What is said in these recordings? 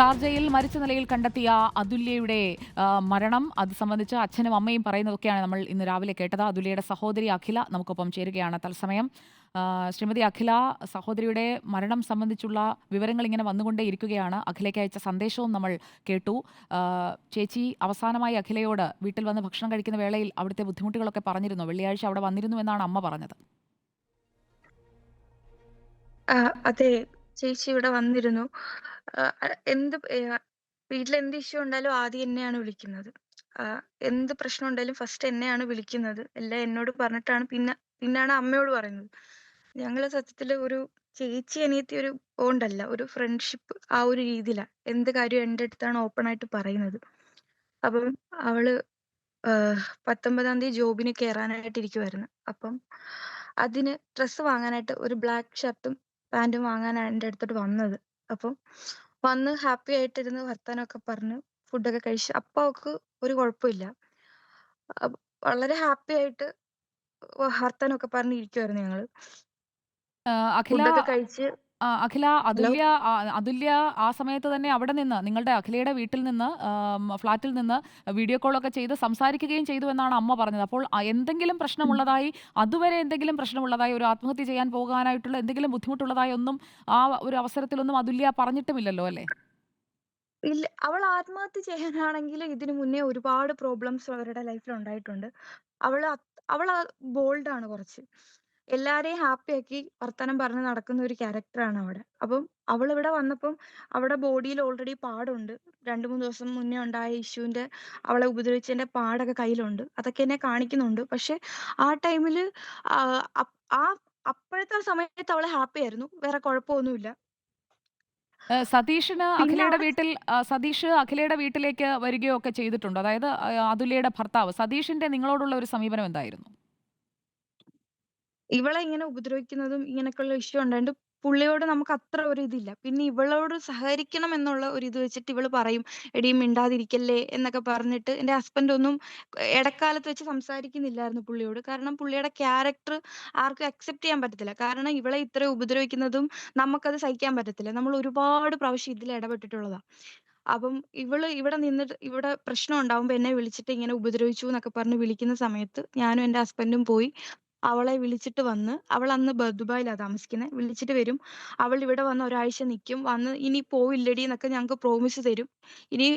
ഷാർജയിൽ മരിച്ച നിലയിൽ കണ്ടെത്തിയ അതുല്യയുടെ മരണം. അത് സംബന്ധിച്ച് അച്ഛനും അമ്മയും പറയുന്നതൊക്കെയാണ് നമ്മൾ ഇന്ന് രാവിലെ കേട്ടത്. അതുല്യയുടെ സഹോദരി അഖില നമുക്കൊപ്പം ചേരുകയാണ് തത്സമയം. ശ്രീമതി അഖില സഹോദരിയുടെ മരണം സംബന്ധിച്ചുള്ള വിവരങ്ങൾ ഇങ്ങനെ വന്നുകൊണ്ടേ ഇരിക്കുകയാണ് അഖിലയ്ക്ക് അയച്ച സന്ദേശവും നമ്മൾ കേട്ടു. ചേച്ചി അവസാനമായി അഖിലയോട് വീട്ടിൽ വന്ന് ഭക്ഷണം കഴിക്കുന്ന വേളയിൽ അവിടുത്തെ ബുദ്ധിമുട്ടുകളൊക്കെ പറഞ്ഞിരുന്നു? വെള്ളിയാഴ്ച അവിടെ വന്നിരുന്നു എന്നാണ് അമ്മ പറഞ്ഞത്. അതെ. ചേച്ചി ഇവിടെ വന്നിരുന്നു. എന്ത് വീട്ടിൽ എന്ത് ഇഷ്യൂ ഉണ്ടായാലും ആദ്യം എന്നെയാണ് വിളിക്കുന്നത്. എന്ത് പ്രശ്നം ഉണ്ടായാലും ഫസ്റ്റ് എന്നെയാണ് വിളിക്കുന്നത്. എല്ലാം എന്നോട് പറഞ്ഞിട്ടാണ് പിന്നെ പിന്നാണ് അമ്മയോട് പറയുന്നത്. ഞങ്ങൾ സത്യത്തിൽ ഒരു ചേച്ചി അനിയത്തി ഒരു ബോണ്ടല്ല. ഒരു ഫ്രണ്ട്ഷിപ്പ് ആ ഒരു രീതിയിലാണ് എന്ത് കാര്യവും എന്റെ അടുത്താണ് ഓപ്പൺ ആയിട്ട് പറയുന്നത്. അപ്പം അവൾ പത്തൊമ്പതാം തീയതി ജോബിന് കയറാനായിട്ട് ഇരിക്കുവായിരുന്നു അപ്പം അതിന് ഡ്രസ്സ് വാങ്ങാനായിട്ട് ഒരു ബ്ലാക്ക് ഷർട്ടും പാന്റും വാങ്ങാനാണ് എന്റെ അടുത്തോട്ട് വന്നത്. അപ്പം വന്ന് ഹാപ്പി ആയിട്ടിരുന്ന് വർത്താനമൊക്കെ പറഞ്ഞ് ഫുഡൊക്കെ കഴിച്ച് അപ്പം അവൾക്ക് ഒരു കുഴപ്പമില്ല. വളരെ ഹാപ്പി ആയിട്ട് വർത്താനമൊക്കെ പറഞ്ഞ് ഇരിക്കുവായിരുന്നു ഞങ്ങൾ. ഫുഡൊക്കെ കഴിച്ച് അഖില അതുല്യ ആ, അതുല്യ ആ സമയത്ത് തന്നെ അവിടെ നിന്ന് നിങ്ങളുടെ അഖിലയുടെ വീട്ടിൽ നിന്ന് ആം, ഫ്ലാറ്റിൽ നിന്ന് വീഡിയോ കോളൊക്കെ ചെയ്ത് സംസാരിക്കുകയും ചെയ്തു എന്നാണ് അമ്മ പറഞ്ഞത്. അപ്പോൾ ആ, എന്തെങ്കിലും പ്രശ്നമുള്ളതായി അതുവരെ എന്തെങ്കിലും പ്രശ്നമുള്ളതായി ഒരു ആത്മഹത്യ ചെയ്യാൻ പോകാനായിട്ടുള്ള എന്തെങ്കിലും ബുദ്ധിമുട്ടുള്ളതായി ഒന്നും ആ ഒരു അവസരത്തിലൊന്നും അതുല്യ പറഞ്ഞിട്ടുമില്ലല്ലോ അല്ലേ? ഇല്ല അവൾ ആത്മഹത്യ ചെയ്യാനാണെങ്കിൽ ഇതിനു മുന്നേ ഒരുപാട് പ്രോബ്ലംസ് അവരുടെ ലൈഫിൽ ഉണ്ടായിട്ടുണ്ട്. അവൾ അവൾ ബോൾഡ് ആണ് കുറച്ച്. എല്ലാരെയും ഹാപ്പി ആക്കി വർത്തമാനം പറഞ്ഞ് നടക്കുന്ന ഒരു ക്യാരക്ടറാണ് അവിടെ. അപ്പം അവൾ ഇവിടെ വന്നപ്പം അവിടെ ബോഡിയിൽ ഓൾറെഡി പാടുണ്ട്. രണ്ടു മൂന്ന് ദിവസം മുന്നേ ഉണ്ടായ ഇഷ്യൂവിന്റെ അവളെ ഉപദ്രവിച്ചതിന്റെ പാടൊക്കെ കയ്യിലുണ്ട്. അതൊക്കെ എന്നെ കാണിക്കുന്നുണ്ട്. പക്ഷെ ആ ടൈമിൽ ആ അപ്പോഴത്തെ സമയത്ത് അവളെ ഹാപ്പി ആയിരുന്നു. വേറെ കുഴപ്പമൊന്നുമില്ല. സതീഷിന് അഖിലയുടെ വീട്ടിൽ സതീഷ് അഖിലയുടെ വീട്ടിലേക്ക് വരികയോ ഒക്കെ ചെയ്തിട്ടുണ്ടോ. അതായത് അതുലയുടെ ഭർത്താവ്. സതീഷിന്റെ നിങ്ങളോടുള്ള ഒരു സമീപനം എന്തായിരുന്നു? ഇവളെ ഇങ്ങനെ ഉപദ്രവിക്കുന്നതും ഇങ്ങനെയൊക്കെയുള്ള ഇഷ്യൂ ഉണ്ടായിട്ട് പുള്ളിയോട് നമുക്ക് അത്ര ഒരു ഇതില്ല. പിന്നെ ഇവളോട് സഹകരിക്കണം എന്നുള്ള ഒരു ഇത് വെച്ചിട്ട് ഇവൾ പറയും എടീ മിണ്ടാതിരിക്കല്ലേ എന്നൊക്കെ പറഞ്ഞിട്ട് എന്റെ ഹസ്ബൻഡ് ഒന്നും ഇടക്കാലത്ത് വെച്ച് സംസാരിക്കുന്നില്ലായിരുന്നു പുള്ളിയോട്. കാരണം പുള്ളിയുടെ ക്യാരക്ടർ ആർക്കും അക്സെപ്റ്റ് ചെയ്യാൻ പറ്റത്തില്ല. കാരണം ഇവളെ ഇത്ര ഉപദ്രവിക്കുന്നതും നമുക്കത് സഹിക്കാൻ പറ്റത്തില്ല. നമ്മൾ ഒരുപാട് പ്രാവശ്യം ഇതിൽ ഇടപെട്ടിട്ടുള്ളതാ. അപ്പം ഇവൾ ഇവിടെ നിന്നിട്ട് ഇവിടെ പ്രശ്നം ഉണ്ടാവുമ്പോ എന്നെ വിളിച്ചിട്ട് ഇങ്ങനെ ഉപദ്രവിച്ചു എന്നൊക്കെ പറഞ്ഞ് വിളിക്കുന്ന സമയത്ത് ഞാനും എന്റെ ഹസ്ബൻഡും പോയി അവളെ വിളിച്ചിട്ട് വന്ന് അവൾ അന്ന് ദുബായിലാ താമസിക്കുന്നത് വിളിച്ചിട്ട് വരും. അവൾ ഇവിടെ വന്ന് ഒരാഴ്ച നിൽക്കും വന്ന് ഇനി പോവില്ലടി എന്നൊക്കെ ഞങ്ങൾക്ക് പ്രോമിസ് തരും. ഇനി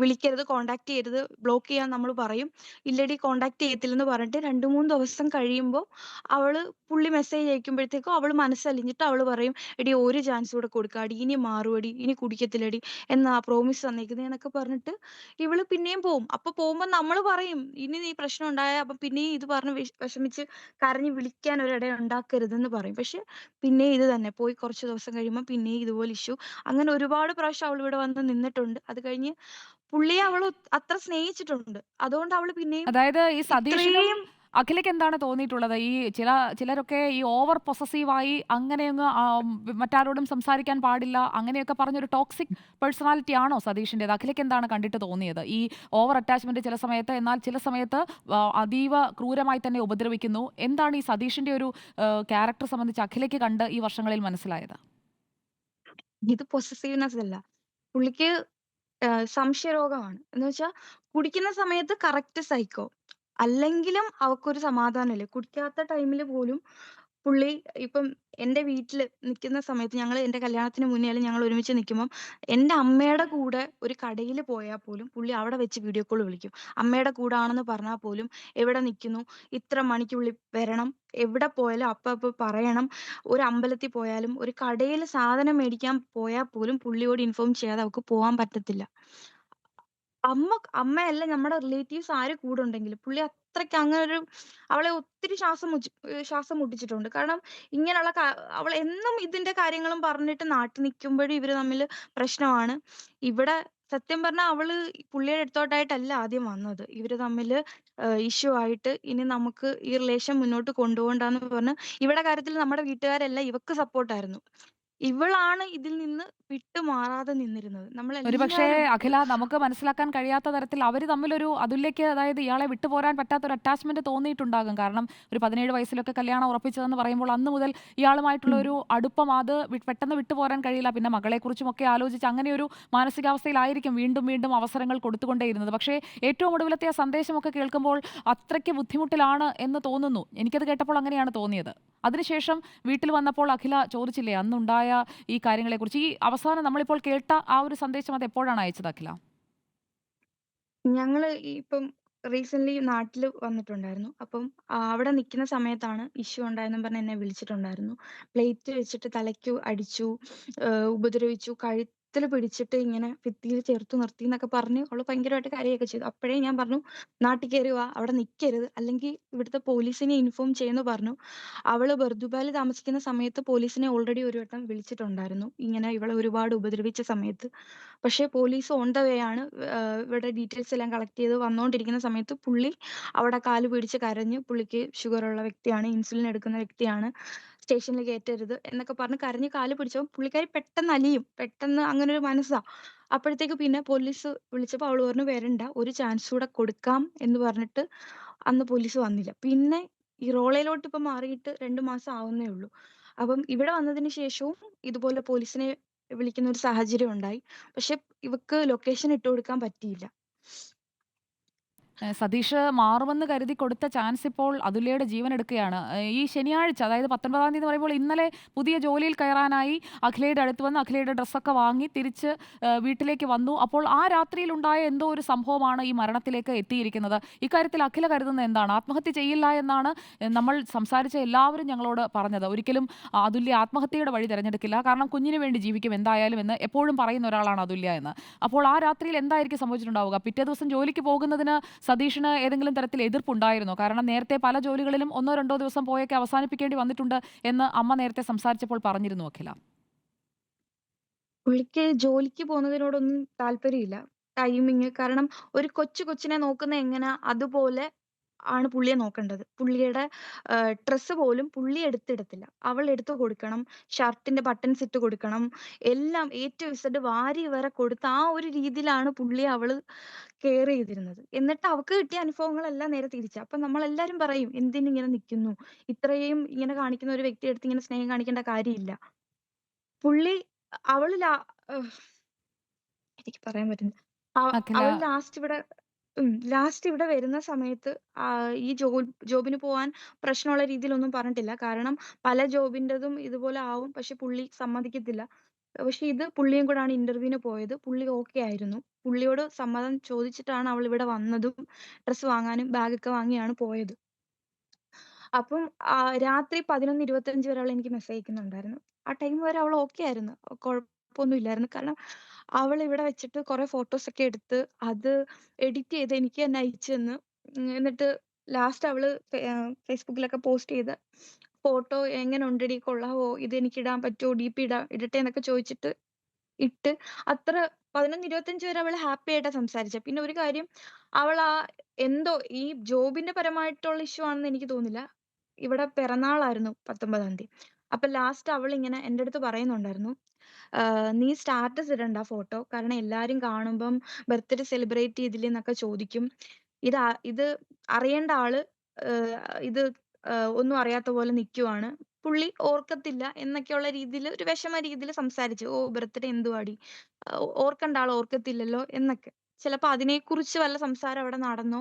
വിളിക്കരുത് കോണ്ടാക്ട് ചെയ്യരുത് ബ്ലോക്ക് ചെയ്യാൻ നമ്മൾ പറയും. ഇല്ലടി കോണ്ടാക്ട് ചെയ്യത്തില്ലെന്ന് പറഞ്ഞിട്ട് രണ്ട് മൂന്ന് ദിവസം കഴിയുമ്പോൾ അവൾ പുള്ളി മെസ്സേജ് അയക്കുമ്പോഴത്തേക്കും അവൾ മനസ്സലിഞ്ഞിട്ട് അവൾ പറയും എടി ഒരു ചാൻസ് കൂടെ കൊടുക്കാടി. ഇനി മാറുവടി. ഇനി കുടിക്കത്തില്ലടി എന്നാ പ്രോമിസ് തന്നേക്കുന്നത് എന്നൊക്കെ പറഞ്ഞിട്ട് ഇവൾ പിന്നെയും പോവും. അപ്പൊ പോകുമ്പോ നമ്മൾ പറയും ഇനി നീ പ്രശ്നം ഉണ്ടായ അപ്പൊ പിന്നെയും ഇത് പറഞ്ഞ് വിഷമിച്ച് കരഞ്ഞ് വിളിക്കാൻ ഒരിട ഉണ്ടാക്കരുതെന്ന് പറയും. പക്ഷെ പിന്നെ ഇത് തന്നെ. പോയി കുറച്ച് ദിവസം കഴിയുമ്പോൾ പിന്നെ ഇതുപോലെ ഇഷ്യൂ. അങ്ങനെ ഒരുപാട് പ്രാവശ്യം അവൾ ഇവിടെ വന്ന് നിന്നിട്ടുണ്ട്. അത് കഴിഞ്ഞ് പുള്ളിയെ അവൾ അത്ര സ്നേഹിച്ചിട്ടുണ്ട്. അതുകൊണ്ട് അവൾ പിന്നെയും അതായത് ഈ സതീഷിനും ഇത്രയും അഖിലയ്ക്ക് എന്താണ് തോന്നിയിട്ടുള്ളത്? ഈ ചില ചിലരൊക്കെ ഈ ഓവർ പൊസസീവായി അങ്ങനെയങ്ങ് ആ, മറ്റാരോടും സംസാരിക്കാൻ പാടില്ല അങ്ങനെയൊക്കെ പറഞ്ഞൊരു ടോക്സിക് പേഴ്സണാലിറ്റി ആണോ സതീഷിന്റെത്? അഖിലയ്ക്ക് എന്താണ് കണ്ടിട്ട് തോന്നിയത്? ഈ ഓവർ അറ്റാച്ച്മെന്റ് ചില സമയത്ത് എന്നാൽ ചില സമയത്ത് അതീവ ക്രൂരമായി തന്നെ ഉപദ്രവിക്കുന്നു. എന്താണ് ഈ സതീഷിന്റെ ഒരു ക്യാരക്ടർ സംബന്ധിച്ച് അഖിലയ്ക്ക് കണ്ട് ഈ വർഷങ്ങളിൽ മനസ്സിലായത്? ഇത് പൊസസീവ്നെസ് അല്ല പുള്ളിക്ക് സംശയരോഗമാണ്. എന്ന് വെച്ചാൽ കുടിക്കുന്ന സമയത്ത് കറക്റ്റ് സൈക്കോ. അല്ലെങ്കിലും അവക്കൊരു സമാധാനമില്ല? കുടിക്കാത്ത ടൈമിൽ പോലും പുള്ളി ഇപ്പം എന്റെ വീട്ടിൽ നിൽക്കുന്ന സമയത്ത് ഞങ്ങൾ എന്റെ കല്യാണത്തിന് മുന്നേ ആയാലും ഞങ്ങൾ ഒരുമിച്ച് നിൽക്കുമ്പം എന്റെ അമ്മയുടെ കൂടെ ഒരു കടയിൽ പോയാൽ പോലും പുള്ളി അവിടെ വെച്ച് വീഡിയോ കോൾ വിളിക്കും. അമ്മയുടെ കൂടെ ആണെന്ന് പറഞ്ഞാൽ പോലും എവിടെ നിൽക്കുന്നു? ഇത്ര മണിക്കുള്ളിൽ വരണം. എവിടെ പോയാലും അപ്പൊ അപ്പൊ പറയണം. ഒരു അമ്പലത്തിൽ പോയാലും ഒരു കടയിൽ സാധനം മേടിക്കാൻ പോയാൽ പോലും പുള്ളിയോട് ഇൻഫോം ചെയ്യാതെ അവൾക്ക് പോകാൻ പറ്റത്തില്ല. അമ്മ അമ്മയല്ല നമ്മുടെ റിലേറ്റീവ്സ് ആര് കൂടെ ഉണ്ടെങ്കിലും പുള്ളി അത്രയ്ക്ക് ഒരു അവളെ ഒത്തിരി ശ്വാസം മുച്ചി ശ്വാസം മുട്ടിച്ചിട്ടുണ്ട്. കാരണം ഇങ്ങനെയുള്ള അവൾ എന്നും ഇതിന്റെ കാര്യങ്ങളും പറഞ്ഞിട്ട് നാട്ടിൽ നിൽക്കുമ്പോഴും ഇവർ തമ്മിൽ പ്രശ്നമാണ്. ഇവിടെ സത്യം പറഞ്ഞാൽ അവൾ പുള്ളിയുടെ അടുത്തോട്ടായിട്ടല്ല ആദ്യം വന്നത്. ഇവർ തമ്മിൽ ഇഷ്യൂ ആയിട്ട് ഇനി നമുക്ക് ഈ റിലേഷൻ മുന്നോട്ട് കൊണ്ടുപോകണ്ടെന്ന് പറഞ്ഞ് ഇവിടെ കാര്യത്തിൽ നമ്മുടെ വീട്ടുകാരെല്ലാം ഇവക്ക് സപ്പോർട്ടായിരുന്നു ഇവളാണ് ഇതിൽ നിന്ന് വിട്ടുമാറാതെ നിന്നിരുന്നത്. ഒരുപക്ഷേ നമ്മളെല്ലാരും അഖില നമുക്ക് മനസ്സിലാക്കാൻ കഴിയാത്ത തരത്തിൽ അവർ തമ്മിലൊരു അതിലേക്ക് അതായത് ഇയാളെ വിട്ടുപോരാൻ പറ്റാത്ത ഒരു അറ്റാച്ച്മെന്റ് തോന്നിയിട്ടുണ്ടാകും. കാരണം ഒരു 17 വയസ്സിലൊക്കെ കല്യാണം ഉറപ്പിച്ചതെന്ന് പറയുമ്പോൾ അന്ന് മുതൽ ഇയാളുമായിട്ടുള്ള ഉം. ഒരു അടുപ്പം അത് വി പെട്ടെന്ന് വിട്ടുപോരാൻ കഴിയില്ല. പിന്നെ മകളെക്കുറിച്ചുമൊക്കെ ആലോചിച്ച് ഒരു മാനസികാവസ്ഥയിലായിരിക്കും വീണ്ടും വീണ്ടും അവസരങ്ങൾ കൊടുത്തുകൊണ്ടേയിരുന്നത്. പക്ഷേ ഏറ്റവും ഒടുവിലത്തെ ആ സന്ദേശമൊക്കെ കേൾക്കുമ്പോൾ അത്രയ്ക്ക് ബുദ്ധിമുട്ടിലാണ് എന്ന് തോന്നുന്നു. എനിക്കത് കേട്ടപ്പോൾ അങ്ങനെയാണ് തോന്നിയത്. അതിനുശേഷം വീട്ടിൽ വന്നപ്പോൾ അഖില ചോദിച്ചില്ലേ അന്നുണ്ടായ ഈ കാര്യങ്ങളെക്കുറിച്ച്? ഈ അവസാനം നമ്മളിപ്പോൾ കേട്ട ആ ഒരു സന്ദേശം അത് എപ്പോഴാണ് അയച്ചത് അഖില? ഞങ്ങൾ ഇപ്പം റീസെന്റ് നാട്ടിൽ വന്നിട്ടുണ്ടായിരുന്നു. അപ്പം അവിടെ നിൽക്കുന്ന സമയത്താണ് ഇഷ്യൂ ഉണ്ടായെന്നും പറഞ്ഞ് എന്നെ വിളിച്ചിട്ടുണ്ടായിരുന്നു. പ്ലേറ്റ് വെച്ചിട്ട് തലയ്ക്ക് അടിച്ചു, ഉപദ്രവിച്ചു ഉപദ്രവിച്ചു, കഴുത്തിൽ പിടിച്ചിട്ട് ഇങ്ങനെ ഭിത്തിയിൽ ചേർത്ത് നിർത്തി എന്നൊക്കെ പറഞ്ഞ് അവൾ ഭയങ്കരമായിട്ട് കരയൊക്കെ ചെയ്തു. അപ്പോഴേ ഞാൻ പറഞ്ഞു, നാട്ടിൽ കയറി വാ. അവിടെ നിൽക്കരുത് അല്ലെങ്കിൽ ഇവിടുത്തെ പോലീസിനെ ഇൻഫോം ചെയ്യുന്നു പറഞ്ഞു. അവൾ ബർദുബായിൽ താമസിക്കുന്ന സമയത്ത് പോലീസിനെ ഓൾറെഡി ഒരു വട്ടം വിളിച്ചിട്ടുണ്ടായിരുന്നു. ഇങ്ങനെ ഇവളെ ഒരുപാട് ഉപദ്രവിച്ച സമയത്ത്. പക്ഷേ പോലീസ് ഓൺ ദ വേ ആണ്. ഇവിടെ ഡീറ്റെയിൽസ് എല്ലാം കളക്ട് ചെയ്ത് വന്നുകൊണ്ടിരിക്കുന്ന സമയത്ത് പുള്ളി അവിടെ കാൽ പിടിച്ച് കരഞ്ഞ് പുള്ളിക്ക് ഷുഗർ ഉള്ള വ്യക്തിയാണ്, ഇൻസുലിൻ എടുക്കുന്ന വ്യക്തിയാണ്, സ്റ്റേഷനിൽ കയറ്റരുത് എന്നൊക്കെ പറഞ്ഞ് കരഞ്ഞ് കാൽ പിടിച്ചപ്പോൾ പുള്ളിക്കാരി പെട്ടെന്ന് അലിയും. പെട്ടെന്ന് അങ്ങനെ ഒരു മനസ്സാ. അപ്പോഴത്തേക്ക് പിന്നെ പോലീസ് വിളിച്ചപ്പോൾ അവൾ പറഞ്ഞു വരണ്ട. ഒരു ചാൻസ് കൂടെ കൊടുക്കാം എന്ന് പറഞ്ഞിട്ട് അന്ന് പോലീസ് വന്നില്ല. പിന്നെ ഈ റോളയിലോട്ട് ഇപ്പൊ മാറിയിട്ട് രണ്ടു മാസം ആവുന്നേ ഉള്ളൂ. അപ്പം ഇവിടെ വന്നതിന് ശേഷവും ഇതുപോലെ പോലീസിനെ വിളിക്കുന്ന ഒരു സാഹചര്യം ഉണ്ടായി. പക്ഷെ ഇവക്ക് ലൊക്കേഷൻ ഇട്ടു കൊടുക്കാൻ പറ്റിയില്ല. സതീഷ് മാറുമെന്ന് കരുതി കൊടുത്ത ചാൻസ് ഇപ്പോൾ അതുല്യയുടെ ജീവൻ എടുക്കുകയാണ്. ഈ ശനിയാഴ്ച അതായത് 19-ാം തീയതി പറയുമ്പോൾ ഇന്നലെ പുതിയ ജോലിയിൽ കയറാനായി അഖിലയുടെ അടുത്ത് വന്ന് അഖിലയുടെ ഡ്രസ്സൊക്കെ വാങ്ങി തിരിച്ച് വീട്ടിലേക്ക് വന്നു. അപ്പോൾ ആ രാത്രിയിൽ ഉണ്ടായ എന്തോ ഒരു സംഭവമാണ് ഈ മരണത്തിലേക്ക് എത്തിയിരിക്കുന്നത്. ഇക്കാര്യത്തിൽ അഖില കരുതുന്നത് എന്താണ്? ആത്മഹത്യ ചെയ്യില്ല എന്നാണ് നമ്മൾ സംസാരിച്ച എല്ലാവരും ഞങ്ങളോട് പറഞ്ഞത്. ഒരിക്കലും അതുല്യ ആത്മഹത്യയുടെ വഴി തിരഞ്ഞെടുക്കില്ല. കാരണം കുഞ്ഞിന് വേണ്ടി ജീവിക്കും എന്തായാലും എന്ന് എപ്പോഴും പറയുന്ന ഒരാളാണ് അതുല്യ എന്ന്. അപ്പോൾ ആ രാത്രിയിൽ എന്തായിരിക്കും സംഭവിച്ചിട്ടുണ്ടാവുക? പിറ്റേ ദിവസം ജോലിക്ക് പോകുന്നതിന് സതീഷിന് ഏതെങ്കിലും തരത്തിൽ എതിർപ്പുണ്ടായിരുന്നോ? കാരണം നേരത്തെ പല ജോലികളിലും ഒന്നോ രണ്ടോ ദിവസം പോയൊക്കെ അവസാനിപ്പിക്കേണ്ടി വന്നിട്ടുണ്ട് എന്ന് അമ്മ നേരത്തെ സംസാരിച്ചപ്പോൾ പറഞ്ഞിരുന്നു അഖില. പുള്ളിക്ക് ജോലിക്ക് പോകുന്നതിനോടൊന്നും താല്പര്യമില്ല. ടൈമിങ് കാരണം ഒരു കൊച്ചു കൊച്ചിനെ നോക്കുന്ന എങ്ങനെ അതുപോലെ ആണ് പുള്ളിയെ നോക്കേണ്ടത്. പുള്ളിയുടെ ഡ്രസ്സ് പോലും പുള്ളി എടുത്തിടത്തില്ല. അവൾ എടുത്ത് കൊടുക്കണം. ഷർട്ടിന്റെ ബട്ടൺസ് ഇട്ട് കൊടുക്കണം. എല്ലാം എ ടു ഇസഡ് വാരി വരെ കൊടുത്ത് ആ ഒരു രീതിയിലാണ് പുള്ളിയെ അവൾ കെയർ ചെയ്തിരുന്നത്. എന്നിട്ട് അവൾക്ക് കിട്ടിയ അനുഭവങ്ങളെല്ലാം നേരെ തിരിച്ചു അപ്പൊ നമ്മളെല്ലാരും പറയും എന്തിനിങ്ങനെ നിൽക്കുന്നു ഇത്രയും ഇങ്ങനെ കാണിക്കുന്ന ഒരു വ്യക്തിയുടെ അടുത്ത് ഇങ്ങനെ സ്നേഹം കാണിക്കേണ്ട കാര്യമില്ല. പുള്ളി അവൾ ലാ എനിക്ക് പറയാൻ പറ്റുന്നില്ല. അവൾ ലാസ്റ്റ് ഇവിടെ ലാസ്റ്റ് ഇവിടെ വരുന്ന സമയത്ത് ഈ ജോബിന് പോവാൻ പ്രശ്നമുള്ള രീതിയിൽ ഒന്നും പറഞ്ഞിട്ടില്ല. കാരണം പല ജോബിന്റെതും ഇതുപോലെ ആവും. പക്ഷെ പുള്ളി സമ്മതിക്കത്തില്ല. പക്ഷെ ഇത് പുള്ളിയും കൂടാണ് ഇന്റർവ്യൂവിന് പോയത്. പുള്ളി ഓക്കെ ആയിരുന്നു. പുള്ളിയോട് സമ്മതം ചോദിച്ചിട്ടാണ് അവൾ ഇവിടെ വന്നതും ഡ്രസ്സ് വാങ്ങാനും ബാഗൊക്കെ വാങ്ങിയാണ് പോയത്. അപ്പം ആഹ് രാത്രി 11:25 വരെ അവൾ എനിക്ക് മെസ്സേജ് അയക്കുന്നുണ്ടായിരുന്നു. ആ ടൈം വരെ അവൾ ഓക്കെ ആയിരുന്നു. കുഴപ്പമൊന്നും ഇല്ലായിരുന്നു. കാരണം അവൾ ഇവിടെ വെച്ചിട്ട് കുറെ ഫോട്ടോസ് ഒക്കെ എടുത്ത് അത് എഡിറ്റ് ചെയ്ത് എനിക്ക് തന്നെ അയച്ചു എന്നിട്ട് ലാസ്റ്റ് അവൾ ഫേസ്ബുക്കിലൊക്കെ പോസ്റ്റ് ചെയ്ത ഫോട്ടോ "എങ്ങനെ ഉണ്ടെടി കൊള്ളാവോ? ഇത് എനിക്ക് ഇടാൻ പറ്റുവോ? ഡിപി ഇടാ ഇടട്ടെ?" എന്നൊക്കെ ചോദിച്ചിട്ട് ഇട്ട് അത്ര 11:25 വരെ അവൾ ഹാപ്പി ആയിട്ടാ സംസാരിച്ചെ. പിന്നെ ഒരു കാര്യം അവൾ ആ എന്തോ ഈ ജോബിന്റെ പരമായിട്ടുള്ള ഇഷ്യൂ ആണെന്ന് എനിക്ക് തോന്നുന്നില്ല. ഇവിടെ പിറന്നാളായിരുന്നു 19-ാം തീയതി. അപ്പൊ ലാസ്റ്റ് ഇങ്ങനെ എന്റെ അടുത്ത് പറയുന്നുണ്ടായിരുന്നു. "നീ സ്റ്റാറ്റസ് ഇടണ്ട ഫോട്ടോ. കാരണം എല്ലാരും കാണുമ്പം ബർത്ത്ഡേ സെലിബ്രേറ്റ് ചെയ്തില്ലേ എന്നൊക്കെ ചോദിക്കും. ഇത് ഇത് അറിയേണ്ട ആൾ ഇത് ഒന്നും അറിയാത്ത പോലെ നിൽക്കുവാണ് പുള്ളി ഓർക്കത്തില്ല" എന്നൊക്കെയുള്ള രീതിയിൽ ഒരു വിഷമ രീതിയിൽ സംസാരിച്ചു. "ഓ ബർത്ത്ഡേ എന്തുവാടി? ഓർക്കണ്ട ആൾ ഓർക്കത്തില്ലല്ലോ" എന്നൊക്കെ. ചിലപ്പോ അതിനെക്കുറിച്ച് വല്ല സംസാരം അവിടെ നടന്നോ?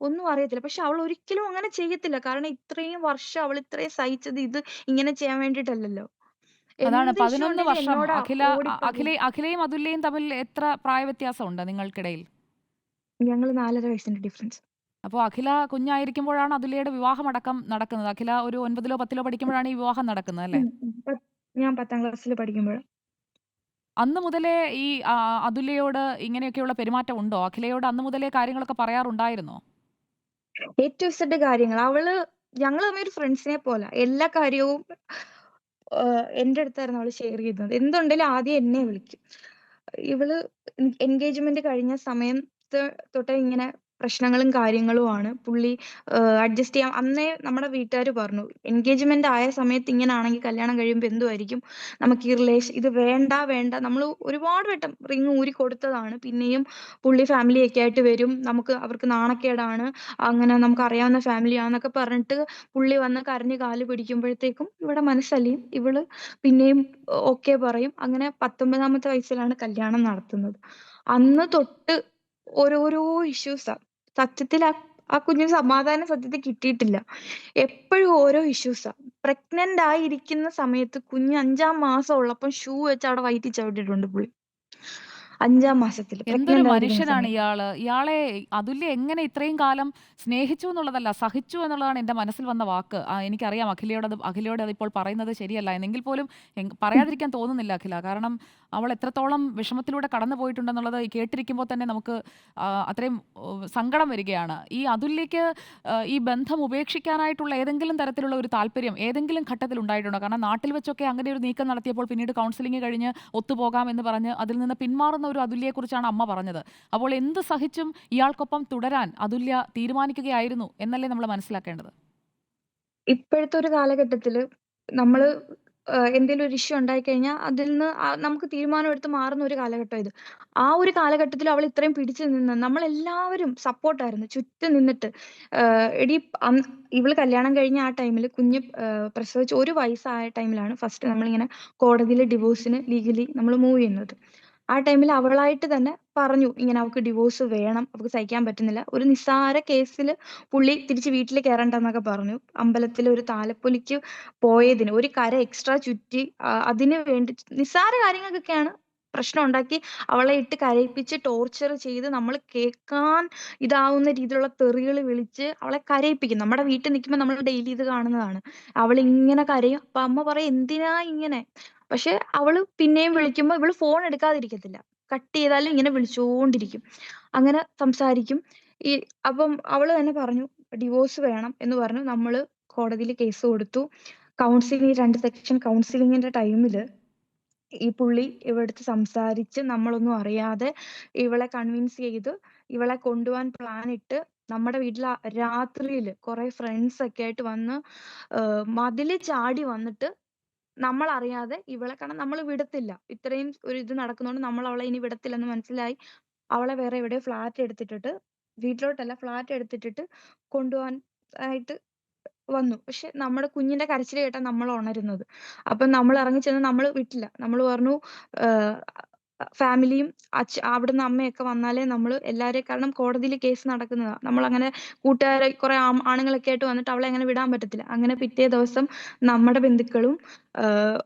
ഒന്നും അറിയത്തില്ല. പക്ഷെ അവൾ ഒരിക്കലും അങ്ങനെ ചെയ്യത്തില്ല. കാരണം ഇത്രയും വർഷം അവൾ ഇത്രയും സഹിച്ചത് ഇത് ഇങ്ങനെ ചെയ്യാൻ വേണ്ടിയിട്ടല്ലല്ലോ. അതാണ് പതിനൊന്ന് 11 വർഷം അഖില അഖില. അഖിലയും അതുല്യയും തമ്മിൽ എത്ര പ്രായ നിങ്ങൾക്കിടയിൽ? ഞങ്ങൾ 4 1/2 വയസ്സിന്റെ ഡിഫറൻസ്. അപ്പൊ അഖില കുഞ്ഞായിരിക്കുമ്പോഴാണ് അതുല്യയുടെ വിവാഹമടക്കം നടക്കുന്നത്. അഖില ഒരു 9ലോ 10ലോ പഠിക്കുമ്പോഴാണ് ഈ വിവാഹം നടക്കുന്നത് അല്ലേ? ഞാൻ പത്താം ക്ലാസ്സിൽ പഠിക്കുമ്പോൾ അന്ന് മുതലേ ഈ അതുല്യയോട് ഇങ്ങനെയൊക്കെയുള്ള പെരുമാറ്റം ഉണ്ടോ? അഖിലയോട് അന്ന് മുതലേ കാര്യങ്ങളൊക്കെ പറയാറുണ്ടായിരുന്നോ? ഏറ്റവും കാര്യങ്ങൾ. അവൾ ഞങ്ങൾ തമ്മിൽ ഒരു ഫ്രണ്ട്സിനെ പോലെ എല്ലാ കാര്യവും എന്റെ അടുത്തായിരുന്നു അവൾ ഷെയർ ചെയ്തത്. എന്തുണ്ടെങ്കിലും ആദ്യം എന്നെ വിളിക്കും. ഇവൾ എൻഗേജ്മെന്റ് കഴിഞ്ഞ സമയം തൊട്ടേ ഇങ്ങനെ പ്രശ്നങ്ങളും കാര്യങ്ങളുമാണ്. പുള്ളി അഡ്ജസ്റ്റ് ചെയ്യാം അന്നേ നമ്മുടെ വീട്ടുകാര് പറഞ്ഞു. എൻഗേജ്മെന്റ് ആയ സമയത്ത് ഇങ്ങനെ ആണെങ്കിൽ കല്യാണം കഴിയുമ്പോ എന്തുമായിരിക്കും നമുക്ക് ഈ റിലേഷൻ ഇത് വേണ്ട വേണ്ട നമ്മൾ ഒരുപാട് വട്ടം റിങ് ഊരി കൊടുത്തതാണ്. പിന്നെയും പുള്ളി ഫാമിലിയൊക്കെ ആയിട്ട് വരും. നമുക്ക് അവർക്ക് നാണക്കേടാണ്. അങ്ങനെ നമുക്ക് അറിയാവുന്ന ഫാമിലിയാന്നൊക്കെ പറഞ്ഞിട്ട് പുള്ളി വന്ന് കരഞ്ഞ് കാൽ പിടിക്കുമ്പോഴത്തേക്കും ഇവിടെ മനസ്സലിയും. ഇവൾ പിന്നെയും ഓക്കെ പറയും. അങ്ങനെ 19ാമത്തെ വയസ്സിലാണ് കല്യാണം നടത്തുന്നത്. അന്ന് തൊട്ട് ഓരോരോ ഇഷ്യൂസാ. സത്യത്തിൽ ആ ആ കുഞ്ഞിന് സമാധാനം സത്യത്തിൽ കിട്ടിയിട്ടില്ല. എപ്പഴും ഓരോ ഇഷ്യൂസാ. പ്രഗ്നന്റ് ആയിരിക്കുന്ന സമയത്ത് കുഞ്ഞ് അഞ്ചാം മാസം ഉള്ളപ്പം ഷൂ വെച്ച് അവിടെ വയറ്റി ചവിട്ടിയിട്ടുണ്ട് പുള്ളി. 5ാം മാസത്തിൽ എന്തൊരു മനുഷ്യനാണ് ഇയാൾ. ഇയാളെ അതുല്യ എങ്ങനെ ഇത്രയും കാലം സ്നേഹിച്ചു എന്നുള്ളതല്ല, സഹിച്ചു എന്നുള്ളതാണ് എന്റെ മനസ്സിൽ വന്ന വാക്ക്. എനിക്കറിയാം എനിക്കറിയാം അത് അഖിലയോട് അതിപ്പോൾ പറയുന്നത് ശരിയല്ല. എന്നെങ്കിൽ പോലും പറയാതിരിക്കാൻ തോന്നുന്നില്ല അഖില. കാരണം അവൾ എത്രത്തോളം വിഷമത്തിലൂടെ കടന്നു പോയിട്ടുണ്ടെന്നുള്ളത് കേട്ടിരിക്കുമ്പോൾ തന്നെ നമുക്ക് അത്രയും സങ്കടം വരികയാണ്. ഈ അതുല്യക്ക് ഈ ബന്ധം ഉപേക്ഷിക്കാനായിട്ടുള്ള ഏതെങ്കിലും തരത്തിലുള്ള ഒരു താല്പര്യം ഏതെങ്കിലും ഘട്ടത്തിൽ ഉണ്ടായിട്ടുണ്ടോ? കാരണം നാട്ടിൽ വെച്ചൊക്കെ അങ്ങനെ ഒരു നീക്കം നടത്തിയപ്പോൾ പിന്നീട് കൗൺസിലിംഗ് കഴിഞ്ഞ് ഒത്തുപോകാം എന്ന് പറഞ്ഞ് അതിൽ നിന്ന് പിന്മാറുന്ന ഒരു അതുല്യയെക്കുറിച്ചാണ് അമ്മ പറഞ്ഞത്. അപ്പോൾ എന്ത് സഹിച്ചും ഇയാൾക്കൊപ്പം തുടരാൻ അതുല്യ തീരുമാനിക്കുകയായിരുന്നു എന്നല്ലേ നമ്മൾ മനസ്സിലാക്കേണ്ടത്? ഇപ്പോഴത്തെ ഒരു കാലഘട്ടത്തിൽ നമ്മൾ എന്തെങ്കിലും ഒരു ഇഷ്യൂ ഉണ്ടായിക്കഴിഞ്ഞാ അതിൽ നിന്ന് നമുക്ക് തീരുമാനമെടുത്ത് മാറുന്ന ഒരു കാലഘട്ടം ഇത്. ആ ഒരു കാലഘട്ടത്തിൽ അവൾ ഇത്രയും പിടിച്ചു നിന്ന് നമ്മളെല്ലാവരും സപ്പോർട്ടായിരുന്നു ചുറ്റും നിന്നിട്ട്. എടീ ഇവൾ കല്യാണം കഴിഞ്ഞ ആ ടൈമിൽ കുഞ്ഞ് പ്രസവിച്ച് ഒരു വയസ്സായ ടൈമിലാണ് ഫസ്റ്റ് നമ്മളിങ്ങനെ കോടതിയിലെ ഡിവോഴ്സിന് ലീഗലി നമ്മൾ മൂവ് ചെയ്യുന്നത്. ആ ടൈമിൽ അവളായിട്ട് തന്നെ പറഞ്ഞു. ഇങ്ങനെ അവൾക്ക് ഡിവോഴ്സ് വേണം. അവൾക്ക് സഹിക്കാൻ പറ്റുന്നില്ല. ഒരു നിസ്സാര കേസിൽ പുള്ളി തിരിച്ച് വീട്ടിൽ കേറണ്ടന്നൊക്കെ പറഞ്ഞു. അമ്പലത്തിൽ ഒരു താലപ്പൊലിക്ക് പോയതിന് ഒരു കര എക്സ്ട്രാ ചുറ്റി അതിന് വേണ്ടി നിസ്സാര കാര്യങ്ങൾക്കൊക്കെയാണ് പ്രശ്നം ഉണ്ടാക്കി അവളെ ഇട്ട് കരയിപ്പിച്ച് ടോർച്ചർ ചെയ്ത് നമ്മൾ കേൾക്കാൻ ഇതാവുന്ന രീതിയിലുള്ള തെറികൾ വിളിച്ച് അവളെ കരയിപ്പിക്കും. നമ്മുടെ വീട്ടിൽ നിൽക്കുമ്പോൾ നമ്മൾ ഡെയിലി ഇത് കാണുന്നതാണ്. അവൾ ഇങ്ങനെ കരയും. അപ്പൊ അമ്മ പറയും എന്തിനാ ഇങ്ങനെ? പക്ഷെ അവൾ പിന്നെയും വിളിക്കുമ്പോൾ ഇവൾ ഫോൺ എടുക്കാതിരിക്കത്തില്ല. കട്ട് ചെയ്താലും ഇങ്ങനെ വിളിച്ചുകൊണ്ടിരിക്കും അങ്ങനെ സംസാരിക്കും. ഈ അപ്പം അവൾ തന്നെ പറഞ്ഞു ഡിവോഴ്സ് വേണം എന്ന് പറഞ്ഞു. നമ്മൾ കോടതിയിൽ കേസ് കൊടുത്തു. കൗൺസിലിംഗ് രണ്ട് സെക്ഷൻ കൗൺസിലിങ്ങിന്റെ ടൈമിൽ ഈ പുള്ളി ഇവിടുത്തെ സംസാരിച്ച് നമ്മളൊന്നും അറിയാതെ ഇവളെ കൺവിൻസ് ചെയ്ത് ഇവളെ കൊണ്ടുപോകാൻ പ്ലാൻ ഇട്ട് നമ്മുടെ വീട്ടിൽ രാത്രിയിൽ കുറെ ഫ്രണ്ട്സ് ഒക്കെ ആയിട്ട് വന്ന് മതിൽ ചാടി വന്നിട്ട് നമ്മൾ അറിയാതെ ഇവളെ കാരണം നമ്മൾ വിടത്തില്ല. ഇത്രയും ഒരു ഇത് നടക്കുന്നോണ്ട് അവളെ ഇനി വിടത്തില്ലെന്ന് മനസ്സിലായി അവളെ വേറെ എവിടെയോ ഫ്ലാറ്റ് എടുത്തിട്ടിട്ട് വീട്ടിലോട്ടല്ല ഫ്ലാറ്റ് എടുത്തിട്ടിട്ട് കൊണ്ടുപോകാൻ ആയിട്ട് വന്നു. പക്ഷെ നമ്മുടെ കുഞ്ഞിന്റെ കരച്ചിൽ കേട്ടാ നമ്മൾ ഉണരുന്നത്. അപ്പം നമ്മൾ ഇറങ്ങിച്ചെന്ന് നമ്മൾ വിട്ടില്ല. നമ്മൾ പറഞ്ഞു ഏഹ് ഫാമിലിയും അച്ഛ അവിടുന്ന് അമ്മയൊക്കെ വന്നാലേ നമ്മൾ എല്ലാവരെയും കാരണം കോടതിയിൽ കേസ് നടക്കുന്നതാ. നമ്മളങ്ങനെ കൂട്ടുകാരെ കുറെ ആം ആണുങ്ങളൊക്കെ ആയിട്ട് വന്നിട്ട് അവളെ അങ്ങനെ വിടാൻ പറ്റത്തില്ല. അങ്ങനെ പിറ്റേ ദിവസം നമ്മുടെ ബന്ധുക്കളും ഏഹ്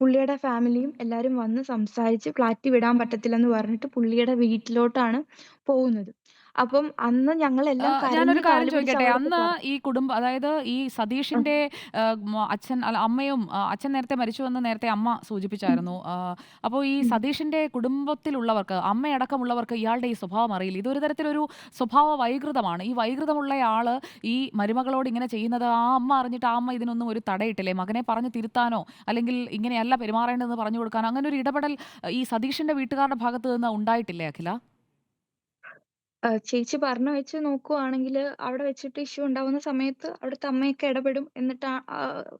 പുള്ളിയുടെ ഫാമിലിയും എല്ലാരും വന്ന് സംസാരിച്ച് ഫ്ലാറ്റിൽ വിടാൻ പറ്റത്തില്ലെന്ന് പറഞ്ഞിട്ട് പുള്ളിയുടെ വീട്ടിലോട്ടാണ് പോകുന്നത്. അപ്പം അന്ന് ഞങ്ങളെല്ലാം ആഹ് ഞാനൊരു കാര്യം കാൽ പിടിച്ച് ചോദിക്കട്ടെ. അന്ന് പറ ഈ കുടുംബം അതായത് ഈ. സതീഷിന്റെ ഏഹ് മ അച്ഛൻ അല്ല അമ്മയും അച്ഛൻ നേരത്തെ മരിച്ചു മരിച്ചുവെന്ന് നേരത്തെ അമ്മ ഉം. സൂചിപ്പിച്ചായിരുന്നു. ആഹ് അപ്പോ ഈ ഉം. സതീഷിന്റെ കുടുംബത്തിലുള്ളവർക്ക് അമ്മയടക്കമുള്ളവർക്ക് ഇയാളുടെ ഈ സ്വഭാവം അറിയില്ല. ഇതൊരു തരത്തിലൊരു സ്വഭാവ വൈകൃതമാണ്. ഈ വൈകൃതമുള്ള ആൾ ഈ മരുമകളോട് ഇങ്ങനെ ചെയ്യുന്നത് ആ അമ്മ അറിഞ്ഞിട്ട് ആ അമ്മ ഇതിനൊന്നും ഒരു തടയിട്ടില്ലേ? മകനെ പറഞ്ഞു തിരുത്താനോ അല്ലെങ്കിൽ ഇങ്ങനെയല്ല പെരുമാറേണ്ടതെന്ന് പറഞ്ഞു കൊടുക്കാനോ അങ്ങനെ ഒരു ഇടപെടൽ ഈ സതീഷിന്റെ വീട്ടുകാരുടെ ഭാഗത്ത് നിന്ന് ഉണ്ടായിട്ടില്ലേ അഖില? ചേച്ചി പറഞ്ഞു വെച്ച് നോക്കുവാണെങ്കിൽ അവിടെ വെച്ചിട്ട് ഇഷ്യൂ ഉണ്ടാവുന്ന സമയത്ത് അവിടുത്തെ അമ്മയൊക്കെ ഇടപെടും. എന്നിട്ട്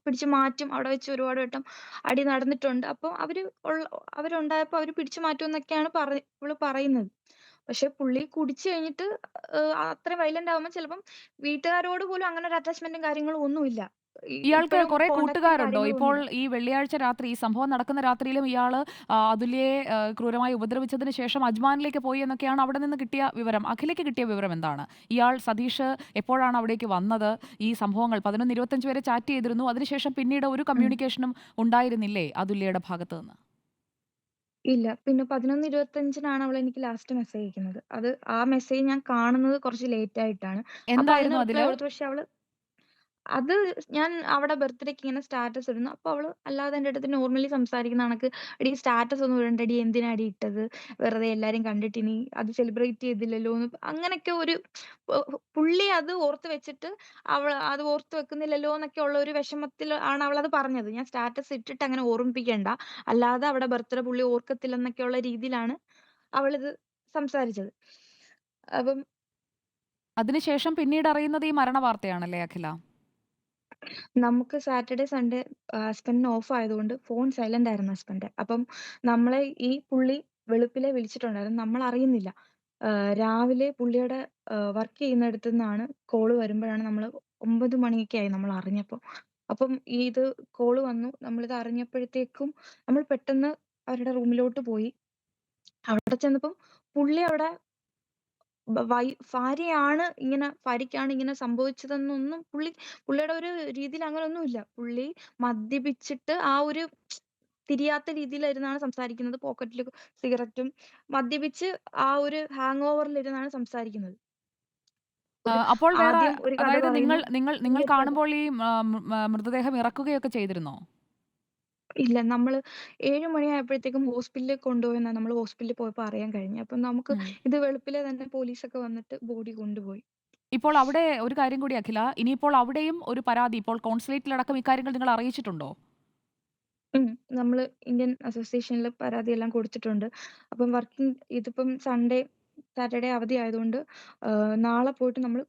പിടിച്ചു മാറ്റും. അവിടെ വെച്ച് ഒരുപാട് വട്ടം അടി നടന്നിട്ടുണ്ട്. അപ്പൊ അവർ ഉള്ള അവരുണ്ടായപ്പോ അവർ പിടിച്ചു മാറ്റുമെന്നൊക്കെയാണ് പറ പറയുന്നത്. പക്ഷെ പുള്ളി കുടിച്ച് കഴിഞ്ഞിട്ട് അത്രയും വയലന്റ് ആവുമ്പോ ചിലപ്പം വീട്ടുകാരോട് പോലും അങ്ങനെ ഒരു അറ്റാച്ച്മെന്റും കാര്യങ്ങളും ഒന്നുമില്ല. ഇയാൾക്ക് ഇപ്പഴും കുറെ കൂട്ടുകാരുണ്ടോ? ഇപ്പോൾ. ഈ വെള്ളിയാഴ്ച രാത്രി ഈ സംഭവം നടക്കുന്ന രാത്രിയിലും ഇയാൾ അതുല്യയെ ഏഹ് ക്രൂരമായി ഉപദ്രവിച്ചതിന് ശേഷം അജ്മാനിലേക്ക് പോയി എന്നൊക്കെയാണ് അവിടെ നിന്ന് കിട്ടിയ വിവരം. അഖിലേക്ക് കിട്ടിയ വിവരം എന്താണ്? ഇയാൾ സതീഷ് എപ്പോഴാണ് അവിടേക്ക് വന്നത്? ഈ സംഭവങ്ങൾ 11:25 വരെ ചാറ്റ് ചെയ്തിരുന്നു. അതിനുശേഷം പിന്നീട് ഒരു ഉം. കമ്മ്യൂണിക്കേഷനും ഉണ്ടായിരുന്നില്ലേ അതുല്യയുടെ ഭാഗത്ത് നിന്ന്? ഇല്ല. പിന്നെ പതിനൊന്ന് ഇരുപത്തഞ്ചിനാണ് അവൾ എനിക്ക് ലാസ്റ്റ് മെസ്സേജ് അയക്കുന്നത്. അത് ആ മെസ്സേജ് ഞാൻ കാണുന്നത് കുറച്ച് ലേറ്റ് ആയിട്ടാണ്. അപ്പൊ അതിന് എന്തായിരുന്നു റിപ്ലൈ അതിൽ? കൊടുത്തു. പക്ഷെ അവൾ അത് ഞാൻ അവിടെ ബർത്ത്ഡേക്ക് ഇങ്ങനെ സ്റ്റാറ്റസ് ഇടുന്നു. അപ്പൊ അവൾ അല്ലാതെ എന്റെ അടുത്ത് നോർമലി സംസാരിക്കുന്ന കണക്ക് "എടീ സ്റ്റാറ്റസ് ഒന്നും ഇടണ്ടെടി എന്തിനാടി ഇട്ടത്? വെറുതെ എല്ലാരും കണ്ടിട്ട് ഇനി അത് സെലിബ്രേറ്റ് ചെയ്തില്ലല്ലോന്ന്" അങ്ങനൊക്കെ ഒരു പുള്ളി അത് ഓർത്ത് വെച്ചിട്ട് അവൾ അത് ഓർത്ത് വെക്കുന്നില്ലല്ലോ എന്നൊക്കെ ഉള്ള ഒരു വിഷമത്തിൽ ആണ് അത് പറഞ്ഞത്. ഞാൻ സ്റ്റാറ്റസ് ഇട്ടിട്ട് അങ്ങനെ ഓർമ്മിപ്പിക്കണ്ട. അല്ലാതെ അവിടെ ബർത്ത്ഡേ പുള്ളി ഉള്ള രീതിയിലാണ് അവളിത് സംസാരിച്ചത്. അപ്പം അതിനുശേഷം പിന്നീട് അറിയുന്നത് ഈ മരണ വാർത്തയാണല്ലേ അഖില നമുക്ക് സാറ്റർഡേ, സൺഡേ ഹസ്ബൻഡിന് ഓഫ് ആയതുകൊണ്ട് ഫോൺ സൈലന്റ് ആയിരുന്നു ഹസ്ബൻഡ്. അപ്പം നമ്മളെ ഈ പുള്ളി വെളുപ്പിലെ വിളിച്ചിട്ടുണ്ടായിരുന്നു. നമ്മൾ അറിയുന്നില്ല. രാവിലെ പുള്ളിയുടെ വർക്ക് ചെയ്യുന്നിടത്ത് നിന്നാണ് കോൾ വരുമ്പോഴാണ് നമ്മൾ 9 മണിയൊക്കെ ആയി നമ്മൾ അറിഞ്ഞപ്പോൾ അപ്പം ഇത് കോൾ വന്നു. നമ്മളിത് അറിഞ്ഞപ്പോഴത്തേക്കും നമ്മൾ പെട്ടെന്ന് അവരുടെ റൂമിലോട്ട് പോയി. അവിടെ ചെന്നപ്പം പുള്ളി അവിടെ ബ വൈ ഭാര്യയാണ് ഇങ്ങനെ ഭാര്യയ്ക്കാണ് ഇങ്ങനെ സംഭവിച്ചതെന്നൊന്നും പുള്ളി പുള്ളിയുടെ ഒരു രീതിയിൽ അങ്ങനൊന്നുമില്ല. പുള്ളി മദ്യപിച്ചിട്ട് ആ ഒരു തിരിയാത്ത രീതിയിലിരുന്നാണ് സംസാരിക്കുന്നത്. പോക്കറ്റിൽ സിഗരറ്റും മദ്യപിച്ച് ആ ഒരു ഹാങ് ഓവറിലിരുന്നാണ് സംസാരിക്കുന്നത്. ആ, ഒരു അപ്പോൾ വേറെ ആദ്യം ഒരു കഥ അതായത് നിങ്ങൾ പറയുന്നു. നിങ്ങൾ നിങ്ങൾ കാണുമ്പോൾ ഈ മ- മ- മൃതദേഹം ഇറക്കുകയൊക്കെ ചെയ്തിരുന്നോ ഇല്ല നമ്മൾ 7 മണിയായപ്പോഴത്തേക്കും ഹോസ്പിറ്റലിൽ കൊണ്ടുപോയെന്നാ നമ്മൾ ഹോസ്പിറ്റലിൽ പോയപ്പോ അറിയാൻ കഴിഞ്ഞെ. അപ്പോൾ നമുക്ക് ഉം. ഇത് വെളുപ്പിലെ തന്നെ പോലീസൊക്കെ വന്നിട്ട് ബോഡി കൊണ്ടുപോയി. ഇപ്പോൾ അവിടെ ഒരു കാര്യം കൂടി അഖില ഇനിയിപ്പോൾ അവിടെയും ഒരു പരാതി ഇപ്പോൾ കോൺസുലേറ്റിലടക്കം ഇക്കാര്യങ്ങൾ നിങ്ങൾ അറിയിച്ചിട്ടുണ്ടോ നമ്മൾ ഇന്ത്യൻ അസോസിയേഷനിൽ പരാതി എല്ലാം കൊടുത്തിട്ടുണ്ട്. അപ്പം വർക്കിംഗ് ഇതിപ്പം സൺഡേ, സാറ്റർഡേ അവധി ആയതുകൊണ്ട് ആഹ് നാളെ പോയിട്ട് നമ്മൾ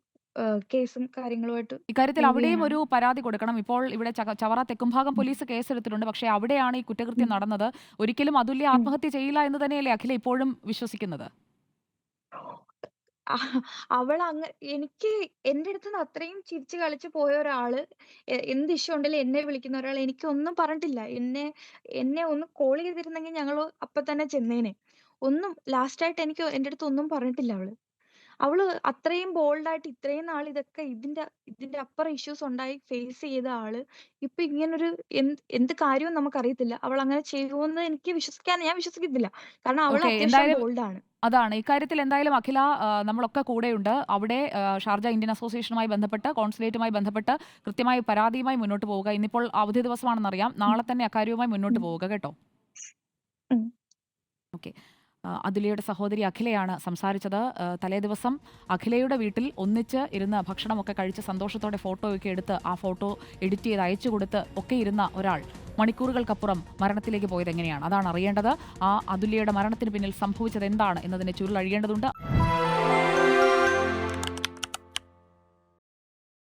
കേസും കാര്യങ്ങളുമായിട്ട് ഇക്കാര്യത്തിൽ അവിടെയും ഒരു പരാതി കൊടുക്കണം ഇപ്പോൾ ഇവിടെ ചക- ചവറ തെക്കുംഭാഗം പോലീസ് കേസെടുത്തിട്ടുണ്ട് പക്ഷേ അവിടെയാണ് ഈ കുറ്റകൃത്യം ഉം. നടന്നത് ഒരിക്കലും അതുല്യ ഉം. ആത്മഹത്യ ചെയ്യില്ല എന്ന് തന്നെയല്ലേ അഖില ഇപ്പോഴും വിശ്വസിക്കുന്നത് അവൾ അങ്ങ എനിക്ക് എന്റെ നിന്ന് അത്രയും ചിരിച്ച് കളിച്ച് പോയ ഒരാൾ എ എന്ത് ഇഷ്യൂ ഉണ്ടെങ്കിലും എന്നെ വിളിക്കുന്ന ഒരാൾ എനിക്ക് ഒന്നും പറഞ്ഞിട്ടില്ല. എന്നെ എന്നെ ഒന്ന് കോൾ ചെയ്തിരുന്നെങ്കിൽ ഞങ്ങൾ അപ്പൊ തന്നെ ചെന്നേനെ. ഒന്നും ലാസ്റ്റായിട്ട് എനിക്ക് എന്റെ അടുത്ത് ഒന്നും പറഞ്ഞിട്ടില്ല അവൾ. അവൾ അത്രയും ബോൾഡായിട്ട് ഇത്രയും നാൾ ഇതൊക്കെ ഇതിന്റെ ഇതിന്റെ അപ്പുറം ഇഷ്യൂസ് ഉണ്ടായി ഫേസ് ചെയ്ത ആൾ. ഇപ്പൊ ഇങ്ങനൊരു എന്ത് എന്ത് കാര്യവും നമുക്കറിയത്തില്ല. അങ്ങനെ ചെയ്യുമെന്ന് എനിക്ക് വിശ്വസിക്കാൻ ഞാൻ വിശ്വസിക്കത്തില്ല. കാരണം അവൾ ഓക്കെ അത്യാവശ്യം എന്തായാലും ബോൾഡാണ്. അതാണ്. ഇക്കാര്യത്തിൽ എന്തായാലും അഖില ആ, നമ്മളൊക്കെ കൂടെയുണ്ട്. അവിടെ ആ, ഷാർജ ഇന്ത്യൻ അസോസിയേഷനുമായി ബന്ധപ്പെട്ട് കോൺസുലേറ്റുമായി ബന്ധപ്പെട്ട് കൃത്യമായി പരാതിയുമായി മുന്നോട്ട് പോവുക. ഇന്നിപ്പോൾ അവധി ദിവസമാണെന്നറിയാം. അറിയാം നാളെ തന്നെ അക്കാര്യവുമായി മുന്നോട്ട് പോവുക കേട്ടോ. അതുല്യയുടെ സഹോദരി അഖിലയാണ് സംസാരിച്ചത്. തലേ ദിവസം അഖിലയുടെ വീട്ടിൽ ഒന്നിച്ച് ഇരുന്ന് ഭക്ഷണമൊക്കെ കഴിച്ച് സന്തോഷത്തോടെ ഫോട്ടോയൊക്കെ എടുത്ത് ആ ഫോട്ടോ എഡിറ്റ് ചെയ്ത് അയച്ചു കൊടുത്ത് ഒക്കെ ഇരുന്ന ഒരാൾ മണിക്കൂറുകൾക്കപ്പുറം മരണത്തിലേക്ക് പോയത് എങ്ങനെയാണ്? അതാണ് അറിയേണ്ടത്. ആ അതുല്യയുടെ മരണത്തിന് പിന്നിൽ സംഭവിച്ചത് എന്താണ് എന്നതിനെ ചുരുളഴിയേണ്ടതുണ്ട്.